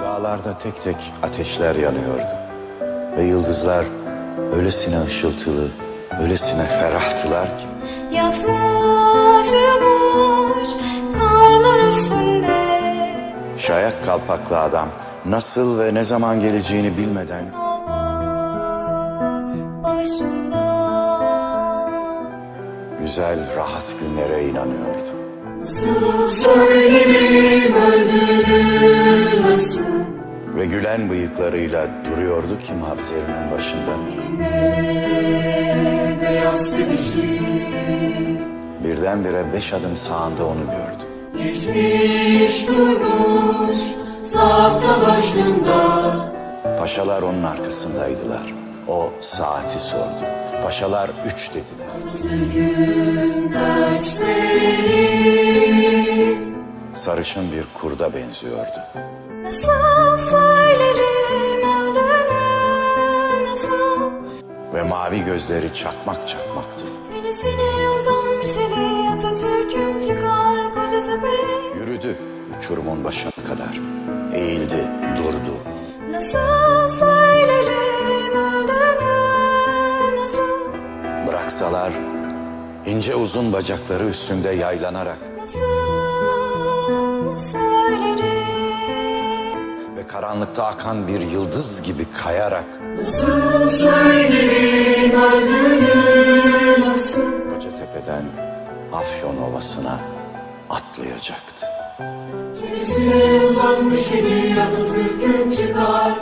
Dağlarda tek tek ateşler yanıyordu. Ve yıldızlar öylesine ışıltılı, öylesine ferahtılar ki. Yatmış uyumuş karlar üstünde. Şayak kalpaklı adam nasıl ve ne zaman geleceğini bilmeden güzel rahat günlere inanıyordu. Söylerim öldüğünü nasıl Ve gülen bıyıklarıyla duruyordu ki mavzerinin başında. Birdenbire beş adım sağında onu gördü. Geçmiş durmuş tahta başında Paşalar onun arkasındaydılar. O saati sordu. Paşalar üç dediler. Sarışın bir kurda benziyordu. Nasıl söylerim öldüğünü nasıl Ve mavi gözleri çakmak çakmaktı. Çenesine uzanmış eli Atatürk'üm çıkar koca tepeye Yürüdü uçurumun başına kadar. Eğildi, durdu. Nasıl söylerim öldüğünü nasıl Bıraksalar ince uzun bacakları üstünde yaylanarak ve karanlıkta akan bir yıldız gibi kayarak Nasıl söylerim öldüğünü nasıl? Kocatepe'den Afyon Ovası'na atlayacaktı. Çenesine uzanmış eli Atatürk'üm çıkar